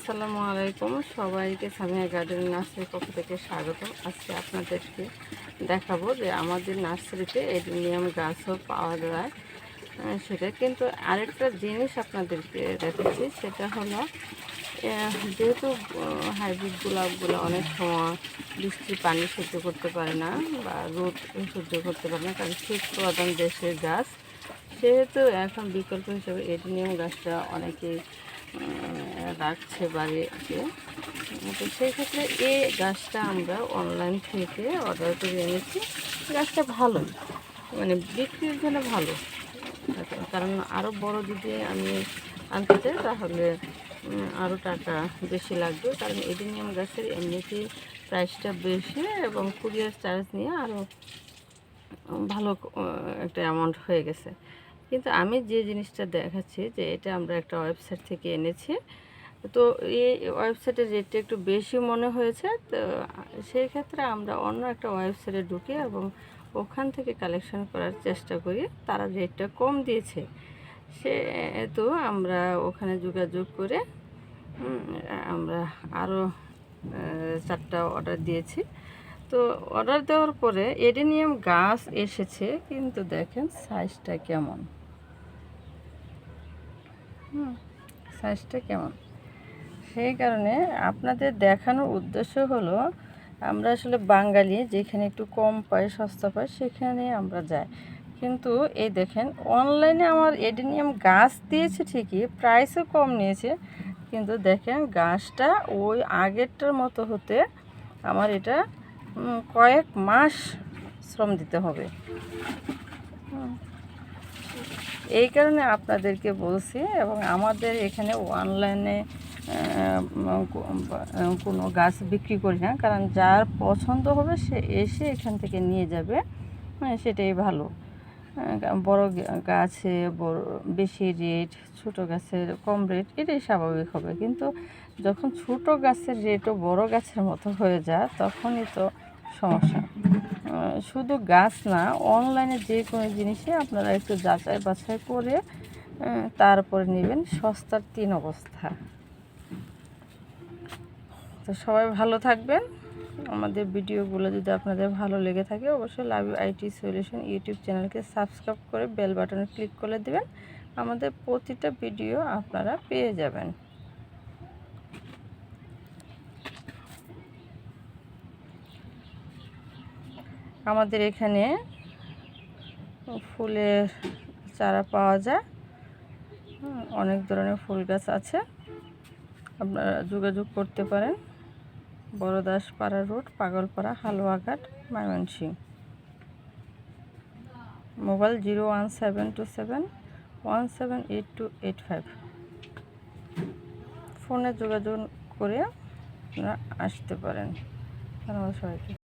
আসসালামু আলাইকুম। সবাইকে সামিয়া গার্ডেন নার্সারির পক্ষ থেকে স্বাগত। আজকে আপনাদেরকে দেখাবো যে আমাদের নার্সারিতে এডেনিয়াম গাছও পাওয়া যায় সেটা। কিন্তু আরেকটা জিনিস আপনাদেরকে দেখাচ্ছি সেটা হলো যেহেতু হাইব্রিড গোলাপগুলো অনেক সময় বৃষ্টির পানি সহ্য করতে পারে না বা রোদ সহ্য করতে পারে না কারণ শীত প্রধান দেশের গাছ। সেহেতু এখন বিকল্প হিসেবে এডেনিয়াম গাছটা অনেকেই উম, রাখছে বাড়িতে তো সেই ক্ষেত্রে এই গাছটা আমরা অনলাইন থেকে অর্ডার করে এনেছি। গাছটা ভালো মানে বিক্রির জন্য ভালো। কারণ আরও বড় যদি আমি আনতে চাই, তাহলে আরও টাকা বেশি লাগবে। কারণ এডেনিয়াম গাছের এমনিতেই প্রাইসটা বেশি এবং কুরিয়ার চার্জ নিয়ে আরও ভালো একটা অ্যামাউন্ট হয়ে গেছে। কিন্তু আমি যে জিনিসটা দেখাচ্ছি যে এটা আমরা একটা ওয়েবসাইট থেকে এনেছি। তো এই ওয়েবসাইটের রেটটা একটু বেশি মনে হয়েছে, তো সেই ক্ষেত্রে আমরা অন্য একটা ওয়েবসাইটে ঢুকি এবং ওখান থেকে কালেকশন করার চেষ্টা করি। তারা রেটটা কম দিয়েছে। সে তো আমরা ওখানে যোগাযোগ করে আমরা আরও চারটা অর্ডার দিয়েছি। তো অর্ডার দেওয়ার পরে এডেনিয়াম গাছ এসেছে, কিন্তু দেখেন সাইজটা কেমন। হুম সাইজটা কেমন? সেই কারণে আপনাদের দেখানোর উদ্দেশ্য হলো, আমরা আসলে বাঙালি, যেখানে একটু কম পাই সস্তা পাই সেখানে আমরা যাই। কিন্তু এই দেখেন অনলাইনে আমার এডেনিয়াম গাছ দিয়েছে ঠিকই প্রাইসও কম নিয়েছে, কিন্তু দেখেন গাছটা ওই আগেরটার মতো হতে আমার এটা কয়েক মাস শ্রম দিতে হবে। এই কারণে আপনাদেরকে বলছি, এবং আমাদের এখানে অনলাইনে কোনো গাছ বিক্রি করি না, কারণ যার পছন্দ হবে সে এসে এখান থেকে নিয়ে যাবে হ্যাঁ সেটাই ভালো। বড় গাছে বড়, বেশি রেট ছোট গাছের কম রেট এটাই স্বাভাবিক হবে। কিন্তু যখন ছোট গাছের রেটও বড় গাছের মতো হয়ে যায়, তখনই তো সমস্যা। শুধু গাছ না অনলাইনে যে কোনো জিনিসে আপনারা একটু যাচাই বাছাই করে তারপরে নেবেন। সস্তার তিন অবস্থা। তো সবাই ভালো থাকবেন। আমাদের ভিডিওগুলো যদি আপনাদের ভালো লেগে থাকে, অবশ্যই লাভ আইটি সলিউশন ইউটিউব চ্যানেলকে সাবস্ক্রাইব করে বেল বাটনে ক্লিক করে দেবেন। আমাদের প্রতিটা ভিডিও আপনারা পেয়ে যাবেন। আমাদের এখানে ফুলের চারা পাওয়া যায়। অনেক ধরনের ফুল গাছ আছে। আপনারা যোগাযোগ করতে পারেন। Baradaspara road, Pagalpara, Haluaghat Mymensingh mobile zero one seven two seven one seven eight two eight five. ফোনে যোগাযোগ করে আপনারা আসতে পারেন। ধন্যবাদ সবাইকে।